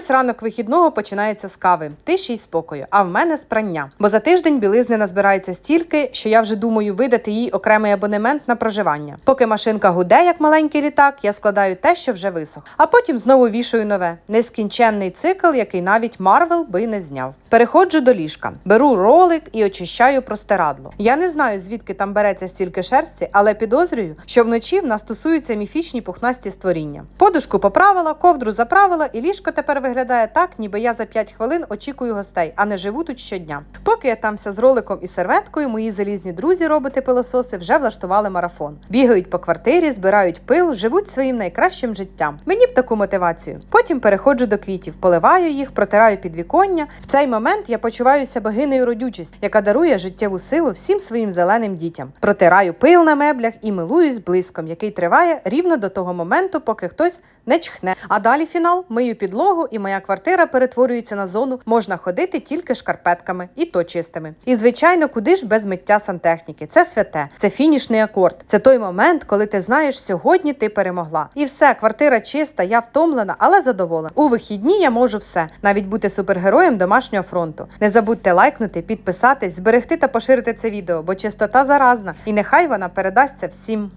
ось ранок вихідного починається з кави, тиші й спокою. А в мене з прання. Бо за тиждень білизни назбирається стільки, що я вже думаю видати їй окремий абонемент на проживання. Поки машинка гуде, як маленький літак, я складаю те, що вже висох. А потім знову вішаю нове. Нескінченний цикл, який навіть Марвел би не зняв. Переходжу до ліжка, беру ролик і очищаю простирадло. Я не знаю, звідки там береться стільки шерсті, але підозрюю, що вночі в нас стосуються міфічні пухнасті створіння. Подушку поправила, ковдру заправила, і ліжко тепер виглядає так, ніби я за 5 хвилин очікую гостей, а не живу тут щодня. Поки я тамся з роликом і серветкою, мої залізні друзі, роботи пилососи, вже влаштували марафон. Бігають по квартирі, збирають пил, живуть своїм найкращим життям. Мені б таку мотивацію. Потім переходжу до квітів, поливаю їх, протираю підвіконня. В цей момент я почуваюся богинею родючість, яка дарує життєву силу всім своїм зеленим дітям. Протираю пил на меблях і милуюсь блиском, який триває рівно до того моменту, поки хтось не чхне. А далі фінал мию підлогу, і моя квартира перетворюється на зону. Можна ходити тільки шкарпетками, і то чистими. І звичайно, куди ж без миття сантехніки? Це святе, це фінішний акорд. Це той момент, коли ти знаєш, сьогодні ти перемогла. І все, квартира чиста, я втомлена, але задоволена. У вихідні я можу все, навіть бути супергероєм домашнього фронту. Не забудьте лайкнути, підписатись, зберегти та поширити це відео, бо чистота заразна, і нехай вона передасться всім.